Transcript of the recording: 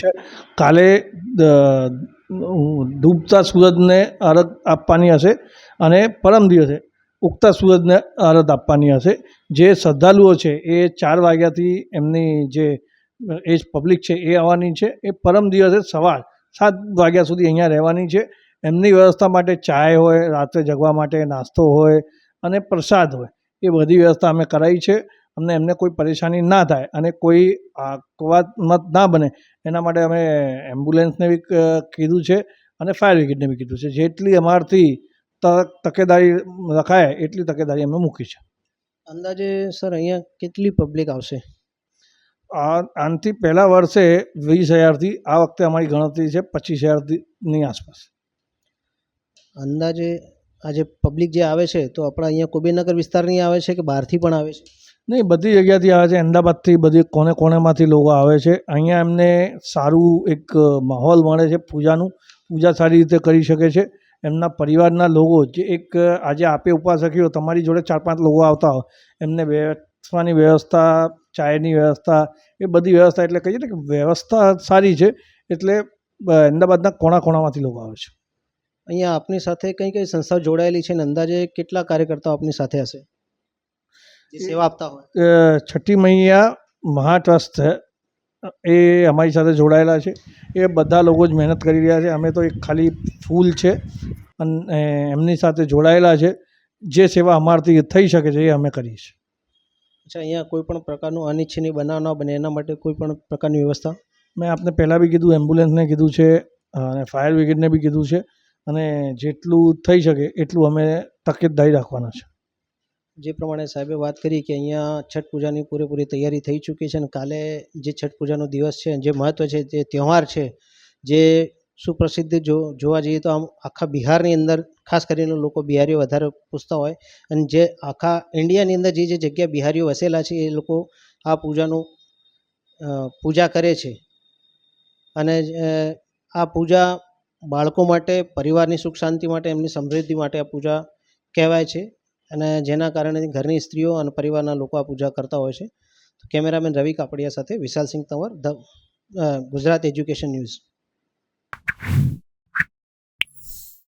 છે. કાલે ડૂબતા સૂરજને અરત આપવાની હશે અને પરમ દિવસે ઉગતા સૂરજને અરદ આપવાની હશે. જે શ્રદ્ધાળુઓ છે, એ ચાર વાગ્યાથી એમની જે એજ પબ્લિક છે, એ આવવાની છે. એ પરમ દિવસે સવાર સાત વાગ્યા સુધી અહીંયા રહેવાની છે. એમની વ્યવસ્થા માટે ચાય હોય, રાત્રે જગવા માટે નાસ્તો હોય અને પ્રસાદ હોય. એ બધી વ્યવસ્થા અમે કરાવી છે. અમને એમને કોઈ પરેશાની ના થાય અને કોઈ અકસ્માત ના બને એના માટે અમે એમ્બ્યુલન્સને બી કીધું છે અને ફાયર બ્રિગેડને બી કીધું છે. જેટલી અમારથી તકેદારી રખાય એટલી તકેદારી અમે મૂકી છે. અંદાજે સર અહીંયા કેટલી પબ્લિક આવશે? આ આનાથી પહેલાં વર્ષે વીસ હજારથી આ વખતે અમારી ગણતરી છે પચીસ હજારની આસપાસ. અંદાજે આજે પબ્લિક જે આવે છે તો આપણા અહીંયા કુબેરનગર વિસ્તારની આવે છે કે બહારથી પણ આવે છે? નહીં, બધી જગ્યાથી આવે છે. અમદાવાદથી બધી કોને કોનેમાંથી લોકો આવે છે. અહીંયા એમને સારું એક માહોલ મળે છે પૂજાનું. પૂજા સારી રીતે કરી શકે છે. એમના પરિવારના લોકો જે એક આજે આપે રાખ્યો તમારી જોડે ચાર પાંચ લોકો આવતા હોય, એમને બેસવાની વ્યવસ્થા, ચાયની વ્યવસ્થા, એ બધી વ્યવસ્થા એટલે કહીએ ને કે વ્યવસ્થા સારી છે. એટલે અમદાવાદના કોણા કોણામાંથી લોકો આવે છે. અહીંયા આપની સાથે કઈ કઈ સંસ્થાઓ જોડાયેલી છે? અને અંદાજે કેટલા કાર્યકર્તાઓ આપની સાથે હશે? સેવા આપતા હોય. છઠ્ઠી મૈયા મહા ટ્રસ્ટ એ અમારી સાથે જોડાયેલા છે. એ બધા લોકો જ મહેનત કરી રહ્યા છે. અમે તો એક ખાલી ફૂલ છે. અને એમની સાથે જોડાયેલા છે. જે સેવા અમારથી થઈ શકે છે એ અમે કરીએ છીએ. અચ્છા અહીંયા કોઈ પણ પ્રકારનું અનિચ્છનીય બનાવ ન બને. એના માટે કોઈ પણ પ્રકારની વ્યવસ્થા? મેં આપને પહેલાં બી કીધું એમ્બ્યુલન્સને કીધું છે અને ફાયર બ્રિગેડને બી કીધું છે. અને જેટલું થઈ શકે એટલું અમે તકેદારી રાખવાના છે. જે પ્રમાણે સાહેબે વાત કરી કે અહીંયા છઠ પૂજાની પૂરેપૂરી તૈયારી થઈ ચૂકી છે અને કાલે જે છઠ પૂજાનો દિવસ છે જે મહત્ત્વ છે જે તહેવાર છે, જે સુપ્રસિદ્ધ જો, જોવા જઈએ તો આમ આખા બિહારની અંદર, ખાસ કરીને લોકો બિહારીઓ વધારે પૂછતા હોય, અને જે આખા ઇન્ડિયાની અંદર જે જે જગ્યા બિહારીઓ વસેલા છે એ લોકો આ પૂજાનું પૂજા કરે છે. અને આ પૂજા બાળકો માટે, પરિવારની સુખ શાંતિ માટે, એમની સમૃદ્ધિ માટે આ પૂજા કહેવાય છે. અને જેના કારણે ઘરની સ્ત્રીઓ અને પરિવારના લોકો આ પૂજા કરતા હોય છે. કેમેરામેન રવિ કાપડિયા સાથે Vishalsinh Tanwar, the Gujarat education news.